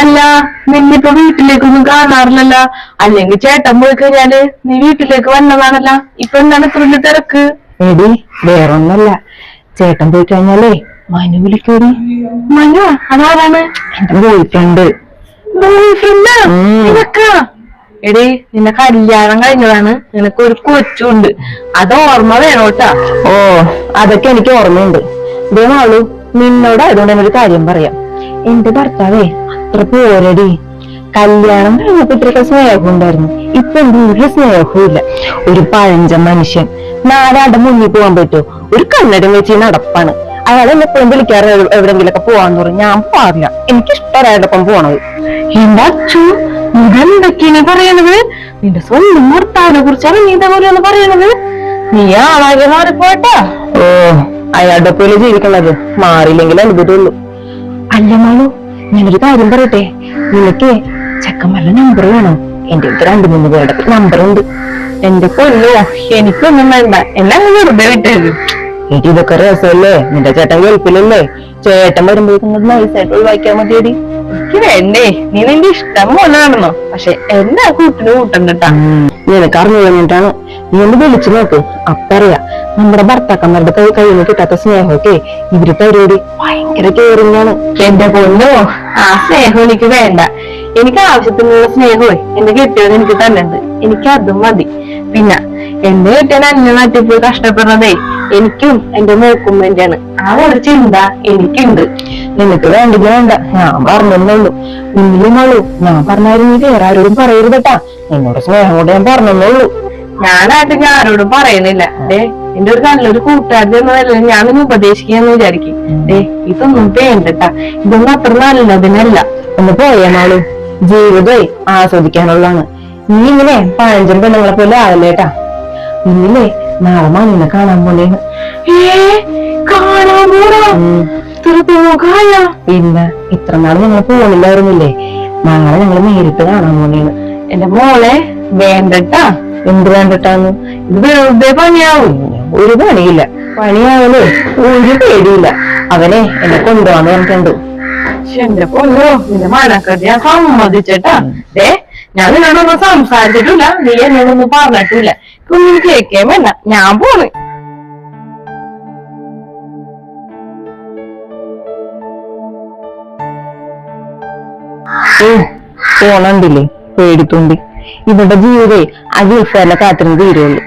അല്ല നിന്നിപ്പോ വീട്ടിലേക്കൊന്നും കാണാറില്ലല്ല. അല്ലെങ്കിൽ ചേട്ടൻ പോയി കഴിഞ്ഞാൽ നീ വീട്ടിലേക്ക് വന്നതാണല്ല. ഇപ്പൊ എന്താണ് ഇത്ര വലിയ തിരക്ക്? എടി വേറൊന്നല്ല ചേട്ടൻ പോയി കഴിഞ്ഞാലേ മനു വിളിക്കൂടി മനു അതാരാണ്? എന്റെ ബോയ് ഫ്രണ്ട് ബോയ്ഫ്രണ്ട്. നിനക്കാ? എടി നിന്റെ കല്യാണം കഴിഞ്ഞതാണ്. നിനക്ക് ഒരു കൊച്ചുണ്ട്. അത് ഓർമ്മ വേണോട്ടാ. ഓ അതൊക്കെ എനിക്ക് ഓർമ്മയുണ്ട്. ഇതേ മാളു നിന്നോട് അതുകൊണ്ട് എന്നൊരു ഒരു കാര്യം പറയാം. എന്റെ ഭർത്താവേ അത്ര പോരടി. കല്യാണം കഴിഞ്ഞപ്പോ ഇത്രയൊക്കെ സ്നേഹം ഉണ്ടായിരുന്നു. ഇപ്പൊ ഒരു സ്നേഹവും ഇല്ല. ഒരു പഴഞ്ച മനുഷ്യൻ. നാലാണ്ട് മുന്നിൽ പോകാൻ പറ്റുമോ ഒരു കണ്ണടം വെച്ച് നടപ്പാണ്. അയാൾ എന്നെ എപ്പോഴും വിളിക്കാറ് എവിടെ- എവിടെങ്കിലൊക്കെ പോവാന്ന് പറഞ്ഞു ഞാൻ പാടില്ല എനിക്ക് അയാളൊപ്പം പോണത്. എന്താച്ചു ഇതെന്തൊക്കെയാണ് പറയണത്? നിന്റെ സ്വന്തം ഭർത്താവിനെ കുറിച്ചാണ് നീ ഇതേപോലെയാണ് പറയണത്. നീ ആളാകെ മാറിപ്പോട്ടാ ഓ അയാളുടെ പോലെ ജീവിക്കണത്? മാറിയില്ലെങ്കിൽ അത്ഭുതമുള്ളൂ അല്ല മാളു ഞാനൊരു കാര്യം പറയട്ടെ? നിനക്ക് ചക്കമല്ല നമ്പർ വേണോ? എന്റെ അടുത്ത് രണ്ടു മൂന്ന് പേരുടെ നമ്പർ ഉണ്ട്. എന്റെ കൊല്ലോ എനിക്കൊന്നും വേണ്ട. എല്ലാം വെറുതെ വിട്ടത് എനിക്ക് ഇതൊക്കെ രസമല്ലേ? നിന്റെ ചേട്ടൻ കേൾപ്പില്ലല്ലേ ചേട്ടൻ വരുമ്പോഴേക്കും നൈസായിട്ട് ഒഴിവാക്കിയാൽ മതിയടി. എനിക്ക് വേണ്ടേ? നീ നിന്റെ ഇഷ്ടം പോലെ നടന്നോ പക്ഷെ ആ കൂട്ടിന് കൂട്ടണ്ടട്ടാ നിനക്ക് അറിഞ്ഞു കഴിഞ്ഞിട്ടാണ് നീ വിളിച്ചു നോക്ക്. അപ്പറിയാ. നമ്മുടെ ഭർത്താക്കന്മാരുടെ കൈ കയ്യിൽ കിട്ടാത്ത സ്നേഹമൊക്കെ ഇവർ പരിപാടി ഭയങ്കര കെയറിങ്ങാണ് എന്റെ പൊന്നോ ആ സ്നേഹം എനിക്ക് വേണ്ട. എനിക്ക് ആവശ്യത്തിനുള്ള സ്നേഹമേ എന്റെ കെട്ടിയത് എനിക്ക് തന്നുണ്ട് എനിക്ക് അതും മതി. പിന്നെ എന്റെ കിട്ടിയാൽ അന്യ നാട്ടിൽ പോയി കഷ്ടപ്പെടുന്നതേ എനിക്കും എന്റെ മോക്കും വേണ്ടിയാണ്. ആ ഒരു ചിന്ത എനിക്കുണ്ട്. നിനക്ക് വേണ്ടെങ്കിൽ വേണ്ട. ഞാൻ പറഞ്ഞെന്നുള്ളൂ നിന്നിലും മോളൂ? ഞാൻ പറഞ്ഞാലും നീ വേറെ ആരോടും പറയരുതട്ടാ നിന്നോട് സ്നേഹം കൂടെ ഞാൻ പറഞ്ഞെന്നുള്ളൂ ഞാനായിട്ട് ഞാൻ ആരോടും പറയുന്നില്ല. ഡേ എന്റെ ഒരു നല്ലൊരു കൂട്ടുകാരി എന്നതല്ല ഞാൻ നിന്നെ ഉപദേശിക്കാന്ന് വിചാരിക്കും. ഡേ ഇതൊന്നും വേണ്ടട്ടാ. ഇതൊന്നും അത്ര നല്ലതിനല്ല. ഒന്ന് പോയേ ജീവിതേ ആസ്വദിക്കാനുള്ളതാണ്. നീ ഇങ്ങനെ പഴഞ്ചൻ പെണ്ണുങ്ങളെ പോലെ ആവല്ലേട്ടാ ഇന്നില്ലേ നാളെ മണ്ണിനെ കാണാൻ പോണേന്ന് ഏ കാണാൻ പോണോ? ഇത്ര നാൾ ഞങ്ങൾ പോണില്ലായിരുന്നില്ലേ? നാളെ ഞങ്ങൾ നേരിട്ട് കാണാൻ പോണേന്ന് എന്റെ മോളെ വേണ്ടട്ടാ. എന്ത് വേണ്ടിട്ടാന്ന് ഇത് വെറുതെ പണിയാവും. ഒരു പണിയില്ല. പണിയാവലേ ഒരു പേടിയില്ല. അവനെ എന്നെ കൊണ്ടുപോവാന്ന് പറഞ്ഞിട്ടുണ്ട് എന്റെ പൊന്നോ നിന്റെ മനക്കത് ഞാൻ സമ്മതിച്ചേട്ടാ. ദേ ഞാൻ നിന്നോടൊന്നും സംസാരിച്ചിട്ടില്ല. നീ എന്നോടൊന്നും പറഞ്ഞിട്ടില്ല. കുഞ്ഞു കേക്കേ വേണ്ട. ഞാൻ പോണ്. പോണണ്ടില്ലേ? പേടിത്തുണ്ടി. ഇവരുടെ ജീവിതേ ആ ഗൾഫുകാരനെ കാത്തിരുന്ന് തീരുള്ളൂ